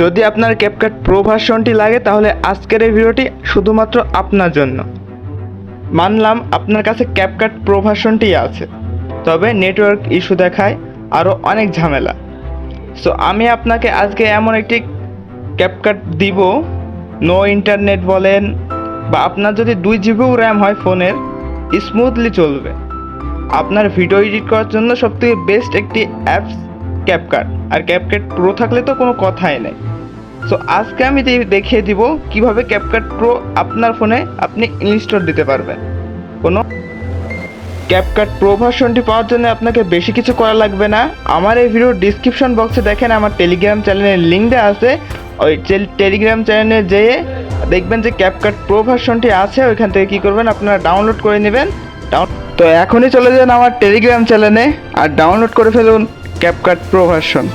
যদি আপনার CapCut pro ভার্সনটি লাগে, তাহলে আজকের এই ভিডিওটি শুধুমাত্র আপনার জন্য। মানলাম আপনার কাছে ক্যাপকাট প্রো ভার্সনটি আছে, তবে নেটওয়ার্ক ইস্যু দেখায় আরও অনেক ঝামেলা। সো আমি আপনাকে আজকে এমন একটি ক্যাপকাট দিব নো ইন্টারনেট বলেন, বা আপনার যদি দুই জিবিও র্যাম হয় ফোনের স্মুথলি চলবে। আপনার ভিডিও এডিট করার জন্য সবথেকে বেস্ট একটি অ্যাপস ক্যাপকাট আর ক্যাপকাট প্রো থাকলে তো কোনো কথাই নেই। সো আজকে আমি দেখিয়ে দিব কীভাবে ক্যাপকাট প্রো আপনার ফোনে আপনি ইনস্টল দিতে পারবেন। কোনো ক্যাপকাট প্রো ভার্সনটি পাওয়ার জন্য আপনাকে বেশি কিছু করা লাগবে না। আমার এই ভিডিওর ডিসক্রিপশন বক্সে দেখেন আমার টেলিগ্রাম চ্যানেলের লিঙ্ক দেওয়া আছে। ওই টেলিগ্রাম চ্যানেলে যেয়ে দেখবেন যে ক্যাপকাট প্রো ভার্সনটি আছে। ওইখান থেকে কী করবেন, আপনারা ডাউনলোড করে নেবেন। তো এখনই চলে যান আমার টেলিগ্রাম চ্যানেলে আর ডাউনলোড করে ফেলুন। CapCut pro version